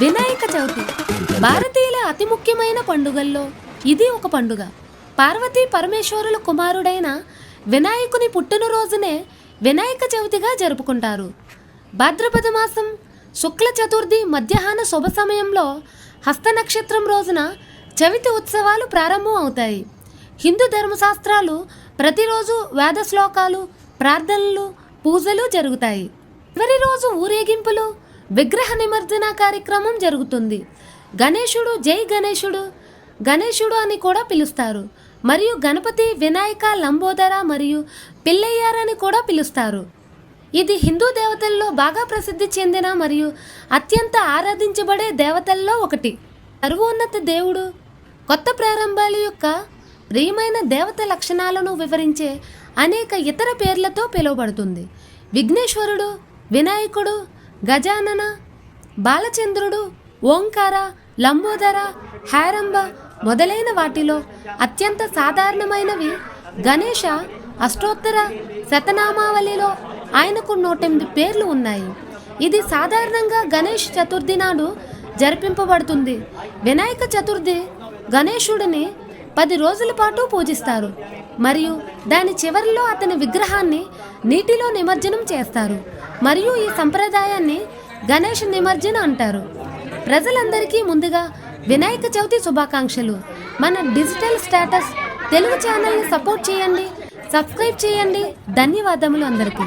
వినాయక చవితి భారతీయుల అతి ముఖ్యమైన పండుగల్లో ఇది ఒక పండుగ. పార్వతీ పరమేశ్వరుల కుమారుడైన వినాయకుని పుట్టినరోజునే వినాయక చవితిగా జరుపుకుంటారు. భాద్రపద మాసం శుక్ల చతుర్థి మధ్యాహ్న శుభ సమయంలో హస్త నక్షత్రం రోజున చవితి ఉత్సవాలు ప్రారంభం అవుతాయి. హిందూ ధర్మశాస్త్రాలు ప్రతిరోజు వేద శ్లోకాలు ప్రార్థనలు పూజలు జరుగుతాయి. చివరి రోజు ఊరేగింపులు విగ్రహ నిమజ్జన కార్యక్రమం జరుగుతుంది. గణేశుడు జై గణేశుడు గణేశుడు అని కూడా పిలుస్తారు. మరియు గణపతి వినాయక లంబోదర మరియు పిల్లయ్యారని కూడా పిలుస్తారు. ఇది హిందూ దేవతల్లో బాగా ప్రసిద్ధి చెందిన మరియు అత్యంత ఆరాధించబడే దేవతల్లో ఒకటి. సర్వోన్నత దేవుడు కొత్త ప్రారంభాల యొక్క ప్రియమైన దేవత లక్షణాలను వివరించే అనేక ఇతర పేర్లతో పిలువబడుతుంది. విఘ్నేశ్వరుడు వినాయకుడు గజానన బాలచంద్రుడు ఓంకార లంబోదర హారంబ మొదలైన వాటిలో అత్యంత సాధారణమైనవి గణేష అష్టోత్తర శతనామావళిలో ఆయనకు నూటెనిమిది పేర్లు ఉన్నాయి. ఇది సాధారణంగా గణేష్ చతుర్థి నాడు జరిపింపబడుతుంది. వినాయక చతుర్థి గణేశుడిని పది రోజుల పాటు పూజిస్తారు. మరియు దాని చివరిలో అతని విగ్రహాన్ని నీటిలో నిమజ్జనం చేస్తారు. మరియు ఈ సంప్రదాయాన్ని గణేష్ నిమజ్జన అంటారు. ప్రజలందరికీ ముందుగా వినాయక చవితి శుభాకాంక్షలు. మన డిజిటల్ స్టేటస్ తెలుగు ఛానల్ని సపోర్ట్ చేయండి సబ్స్క్రైబ్ చేయండి. ధన్యవాదములు అందరికీ.